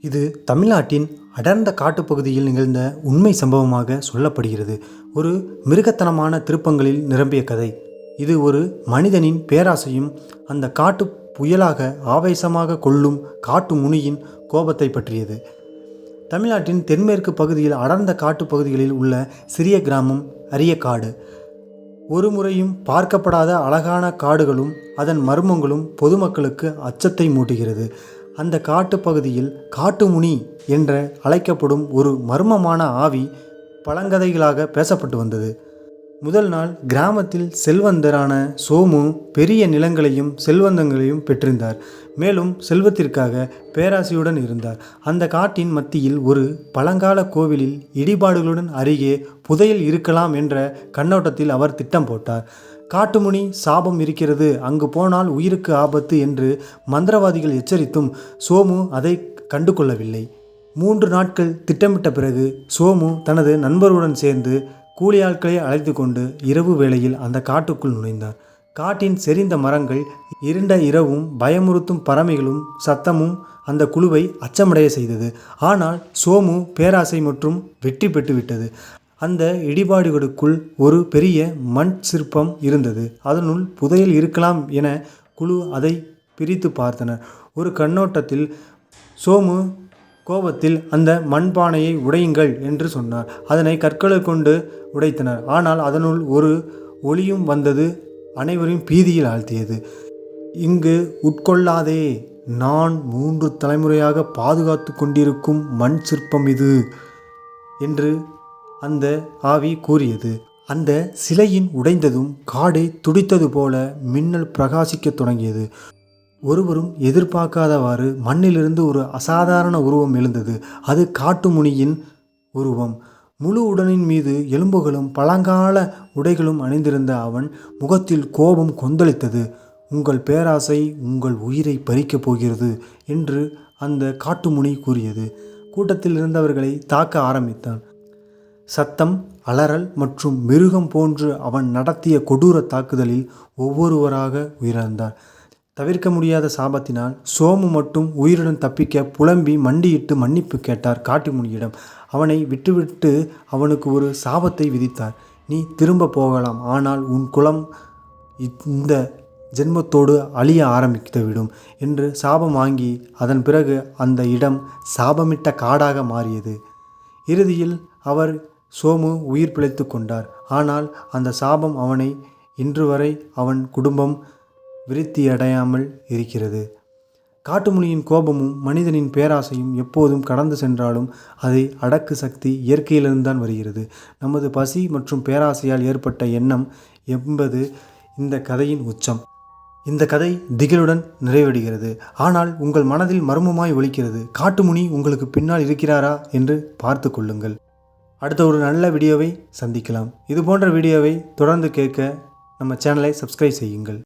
இது தமிழ்நாட்டின் அடர்ந்த காட்டுப்பகுதியில் நிகழ்ந்த உண்மை சம்பவமாக சொல்லப்படுகிறது. ஒரு மிருகத்தனமான திருப்பங்களில் நிரம்பிய கதை. இது ஒரு மனிதனின் பேராசையும் அந்த காட்டு புயலாக ஆவேசமாக கொள்ளும் காட்டு முனியின் கோபத்தை பற்றியது. தமிழ்நாட்டின் தென்மேற்கு பகுதியில் அடர்ந்த காட்டுப் பகுதிகளில் உள்ள சிறிய கிராமம் அரியக்காடு. ஒரு முறையும் பார்க்கப்படாத அழகான காடுகளும் அதன் மர்மங்களும் பொதுமக்களுக்கு அச்சத்தை மூட்டுகிறது. அந்த காட்டுப் பகுதியில் காட்டுமுனி என்ற அழைக்கப்படும் ஒரு மர்மமான ஆவி பழங்கதைகளாக பேசப்பட்டு வந்தது. முதல் நாள் கிராமத்தில் செல்வந்தரான சோமு பெரிய நிலங்களையும் செல்வந்தங்களையும் பெற்றிருந்தார். மேலும் செல்வத்திற்காக பேராசையுடன் இருந்தார். அந்த காட்டின் மத்தியில் ஒரு பழங்கால கோவிலில் இடிபாடுகளுடன் அருகே புதையல் இருக்கலாம் என்ற கண்ணோட்டத்தில் அவர் திட்டம் போட்டார். காட்டுமுனி சாபம் இருக்கிறது அங்கு போனால் உயிருக்கு ஆபத்து என்று மந்திரவாதிகள் எச்சரித்தும் சோமு அதை கண்டு கொள்ளவில்லை மூன்று நாட்கள் திட்டமிட்ட பிறகு சோமு தனது நண்பருடன் சேர்ந்து கூலி ஆட்களை அழைத்து கொண்டு இரவு வேளையில் அந்த காட்டுக்குள் நுழைந்தார். காட்டின் செறிந்த மரங்கள் இருண்ட இரவும் பயமுறுத்தும் பறமைகளும் சத்தமும் அந்த குழுவை அச்சமடைய செய்தது. ஆனால் சோமு பேராசை மற்றும் வெற்றி பெற்றுவிட்டது. அந்த இடிபாடுகளுக்குள் ஒரு பெரிய மண் சிற்பம் இருந்தது. அதனுள் புதையல் இருக்கலாம் என குழு அதை பிரித்து பார்த்தனர். ஒரு கண்ணோட்டத்தில் சோமு கோபத்தில் அந்த மண்பானையை உடையுங்கள் என்று சொன்னார். அதனை கற்களை கொண்டு உடைத்தனர். ஆனால் அதனுள் ஒரு ஒளியும் வந்தது அனைவரையும் பீதியில் ஆழ்த்தியது. இங்கு உட்கொள்ளாதே நான் மூன்று தலைமுறையாக பாதுகாத்து கொண்டிருக்கும் மண் சிற்பம் இது என்று அந்த ஆவி கூறியது. அந்த சிலையின் உடைந்ததும் காடை துடித்தது போல மின்னல் பிரகாசிக்கத் தொடங்கியது. ஒருவரும் எதிர்பார்க்காதவாறு மண்ணிலிருந்து ஒரு அசாதாரண உருவம் எழுந்தது. அது காட்டுமுனியின் உருவம். முழு உடலின் மீது எலும்புகளும் பழங்கால உடைகளும் அணிந்திருந்த அவன் முகத்தில் கோபம் கொந்தளித்தது. உங்கள் பேராசை உங்கள் உயிரை பறிக்கப் போகிறது என்று அந்த காட்டுமுனி கூறியது. கூட்டத்தில் இருந்தவர்களை தாக்க ஆரம்பித்தான். சத்தம் அலறல் மற்றும் மிருகம் போன்று அவன் நடத்திய கொடூர தாக்குதலில் ஒவ்வொருவராக உயிரிழந்தார். தவிர்க்க முடியாத சாபத்தினால் சோமு மட்டும் உயிருடன் தப்பிக்க புலம்பி மண்டியிட்டு மன்னிப்பு கேட்டார் காட்டுமுனியிடம். அவனை விட்டுவிட்டு அவனுக்கு ஒரு சாபத்தை விதித்தார். நீ திரும்ப போகலாம் ஆனால் உன் குலம் இந்த ஜென்மத்தோடு அழிய ஆரம்பித்துவிடும் என்று சாபம் வாங்கி அதன் பிறகு அந்த இடம் சாபமிட்ட காடாக மாறியது. இறுதியில் அவர் சோமு உயிர் பிழைத்து கொண்டார். ஆனால் அந்த சாபம் அவனை இன்று வரை அவன் குடும்பம் விருத்தியடையாமல் இருக்கிறது. காட்டுமுனியின் கோபமும் மனிதனின் பேராசையும் எப்போதும் கடந்து சென்றாலும் அதை அடக்கு சக்தி இயற்கையிலிருந்து தான் வருகிறது. நமது பசி மற்றும் பேராசையால் ஏற்பட்ட எண்ணம் என்பது இந்த கதையின் உச்சம். இந்த கதை திகிலுடன் நிறைவடைகிறது. ஆனால் உங்கள் மனதில் மர்மமாய் ஒலிக்கிறது. காட்டுமுனி உங்களுக்கு பின்னால் இருக்கிறாரா என்று பார்த்து கொள்ளுங்கள். அடுத்த ஒரு நல்ல வீடியோவை சந்திக்கலாம். இது போன்ற வீடியோவை தொடர்ந்து கேட்க நம்ம சேனலை சப்ஸ்கிரைப் செய்யுங்கள்.